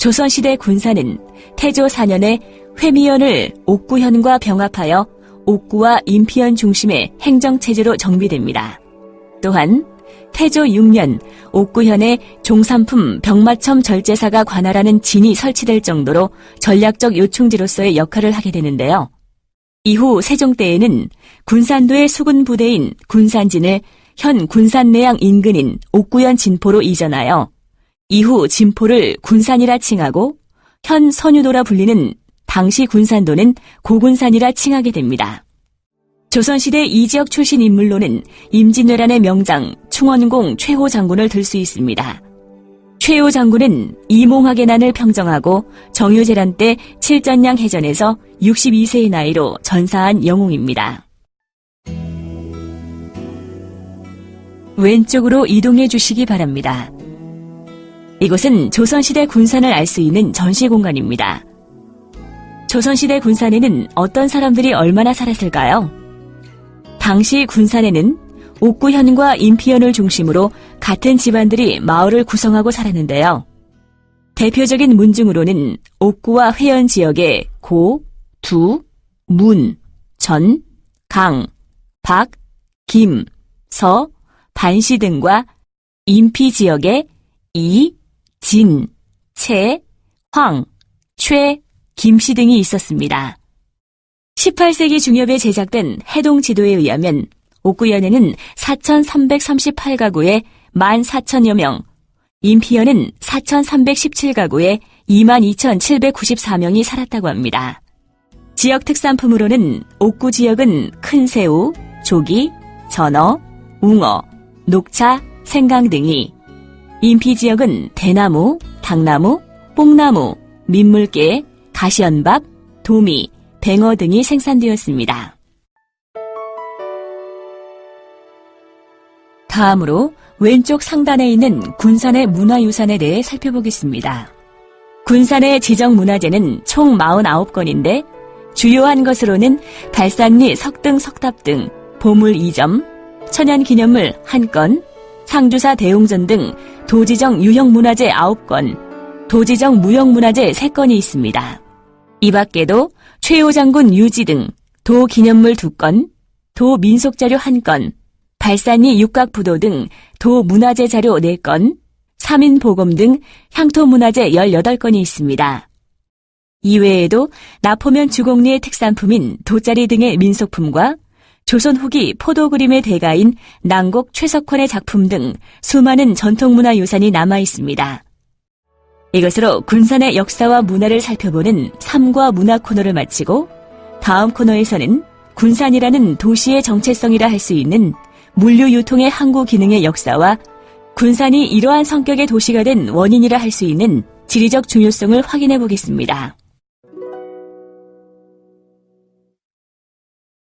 조선시대 군사는 태조 4년에 회미연을 옥구현과 병합하여 옥구와 임피연 중심의 행정체제로 정비됩니다. 또한 태조 6년 옥구현에 종산품 병마첨 절제사가 관할하는 진이 설치될 정도로 전략적 요충지로서의 역할을 하게 되는데요. 이후 세종 때에는 군산도의 수군 부대인 군산진을 현 군산 내양 인근인 옥구현 진포로 이전하여 이후 진포를 군산이라 칭하고 현 선유도라 불리는 당시 군산도는 고군산이라 칭하게 됩니다. 조선시대 이 지역 출신 인물로는 임진왜란의 명장 충원공 최호 장군을 들 수 있습니다. 최호 장군은 이몽학의 난을 평정하고 정유재란 때 칠전량 해전에서 62세의 나이로 전사한 영웅입니다. 왼쪽으로 이동해 주시기 바랍니다. 이곳은 조선시대 군산을 알 수 있는 전시 공간입니다. 조선시대 군산에는 어떤 사람들이 얼마나 살았을까요? 당시 군산에는 옥구현과 임피현을 중심으로 같은 집안들이 마을을 구성하고 살았는데요. 대표적인 문중으로는 옥구와 회연 지역의 고, 두, 문, 전, 강, 박, 김, 서, 반시 등과 임피 지역의 이, 진, 채, 황, 최, 김씨 등이 있었습니다. 18세기 중엽에 제작된 해동 지도에 의하면 옥구현에는 4,338가구에 14,000여 명, 임피현은 4,317가구에 22,794명이 살았다고 합니다. 지역 특산품으로는 옥구 지역은 큰 새우, 조기, 전어, 웅어, 녹차, 생강 등이, 임피 지역은 대나무, 당나무, 뽕나무, 민물개, 가시연밥, 도미, 뱅어 등이 생산되었습니다. 다음으로 왼쪽 상단에 있는 군산의 문화유산에 대해 살펴보겠습니다. 군산의 지정문화재는 총 49건인데 주요한 것으로는 발산리 석등 석탑 등 보물 2점, 천연기념물 1건, 상주사 대웅전 등 도지정 유형문화재 9건, 도지정 무형문화재 3건이 있습니다. 이 밖에도 최호 장군 유지 등 도 기념물 2건, 도 민속자료 1건, 발산리 육각부도 등 도 문화재 자료 4건, 삼인보검 등 향토문화재 18건이 있습니다. 이외에도 나포면 주공리의 특산품인 돗자리 등의 민속품과 조선 후기 포도 그림의 대가인 난곡 최석헌의 작품 등 수많은 전통문화 유산이 남아 있습니다. 이것으로 군산의 역사와 문화를 살펴보는 3과 문화 코너를 마치고 다음 코너에서는 군산이라는 도시의 정체성이라 할 수 있는 물류 유통의 항구 기능의 역사와 군산이 이러한 성격의 도시가 된 원인이라 할 수 있는 지리적 중요성을 확인해 보겠습니다.